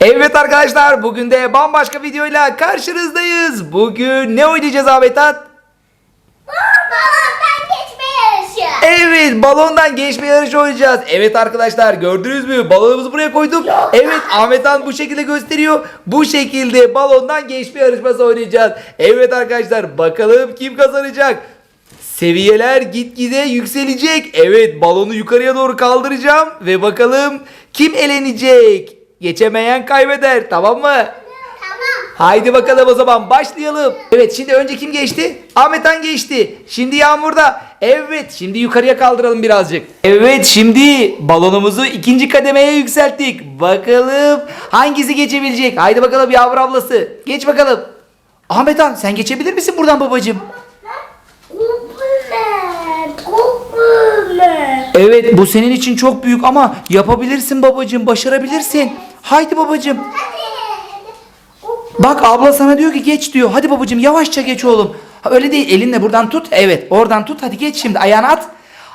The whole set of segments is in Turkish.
Evet arkadaşlar bugün de bambaşka videoyla karşınızdayız. Bugün ne oynayacağız Ahmet Hat? Balondan geçme yarışı. Evet balondan geçme yarışı oynayacağız. Evet arkadaşlar gördünüz mü? Balonumuzu buraya koyduk. Evet Ahmet Han bu şekilde gösteriyor. Bu şekilde balondan geçme yarışması oynayacağız. Evet arkadaşlar bakalım kim kazanacak? Seviyeler gitgide yükselecek. Evet balonu yukarıya doğru kaldıracağım. Ve bakalım kim elenecek? Geçemeyen kaybeder tamam mı? Tamam. Haydi bakalım o zaman başlayalım. Evet şimdi önce kim geçti? Ahmet Han geçti. Şimdi Yağmur'da. Evet şimdi yukarıya kaldıralım birazcık. Evet şimdi balonumuzu ikinci kademeye yükselttik. Bakalım hangisi geçebilecek? Haydi bakalım Yağmur ablası. Geç bakalım. Ahmet Han sen geçebilir misin buradan babacığım? Kupulen. Kupulen. Evet bu senin için çok büyük ama yapabilirsin babacığım başarabilirsin. Haydi babacığım. Bak abla sana diyor ki geç diyor. Hadi babacığım yavaşça geç oğlum. Ha, öyle değil elinle buradan tut. Evet oradan tut hadi geç şimdi ayağını at.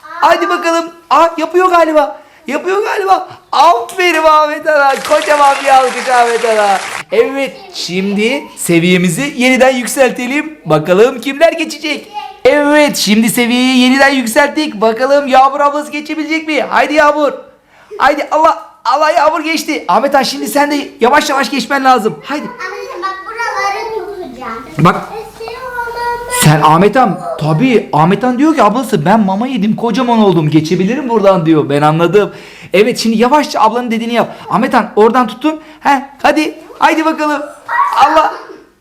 Hadi bakalım. Aa yapıyor galiba. Yapıyor galiba. Aferin Ahmet Ana. Kocaman bir alkış Ahmet Ana. Evet şimdi seviyemizi yeniden yükseltelim. Bakalım kimler geçecek. Evet şimdi seviyeyi yeniden yükselttik. Bakalım Yağmur ablası geçebilecek mi? Haydi Yağmur. Haydi Allah Allah Yağmur geçti. Ahmet Han şimdi sen de yavaş yavaş geçmen lazım. Haydi. Anneciğim bak buraları tutacağım. Bak sen Ahmet Han tabii Ahmet Han diyor ki ablası ben mama yedim kocaman oldum geçebilirim buradan diyor ben anladım. Evet şimdi yavaşça ablanın dediğini yap. Ahmet Han oradan tutun. He hadi haydi bakalım. Allah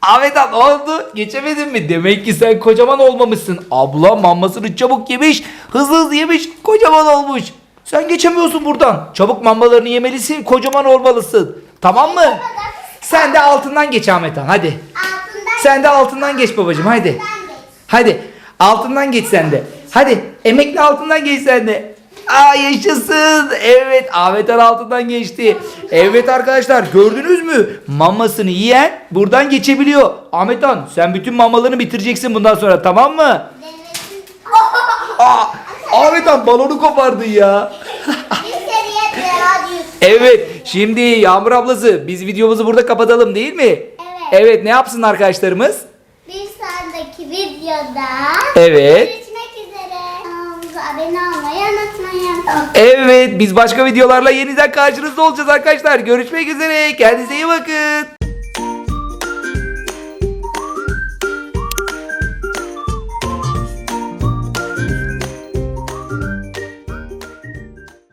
Ahmet Han oldu geçemedin mi? Demek ki sen kocaman olmamışsın. Abla mamasını çabuk yemiş hızlı hızlı yemiş kocaman olmuş. Sen geçemiyorsun buradan. Çabuk mamalarını yemelisin kocaman olmalısın. Tamam mı? Sen de altından geç Ahmet Han hadi. Altından Sen de altından geç babacığım geç. Hadi altından geç sen de. Hadi emekli altından geç sen de. Aa yaşasın. Evet Ahmet Han altından geçti. Evet arkadaşlar gördünüz mü? Mamasını yiyen buradan geçebiliyor. Ahmet Han sen bütün mamalarını bitireceksin bundan sonra tamam mı? Aa, Ahmet Han balonu kopardın ya. Evet şimdi Yağmur ablası biz videomuzu burada kapatalım değil mi? Evet. Evet ne yapsın arkadaşlarımız? Bir sonraki videoda Evet. görüşmek üzere. Kanalımıza abone olmayı. Evet biz başka videolarla yeniden karşınızda olacağız arkadaşlar. Görüşmek üzere. Kendinize iyi bakın.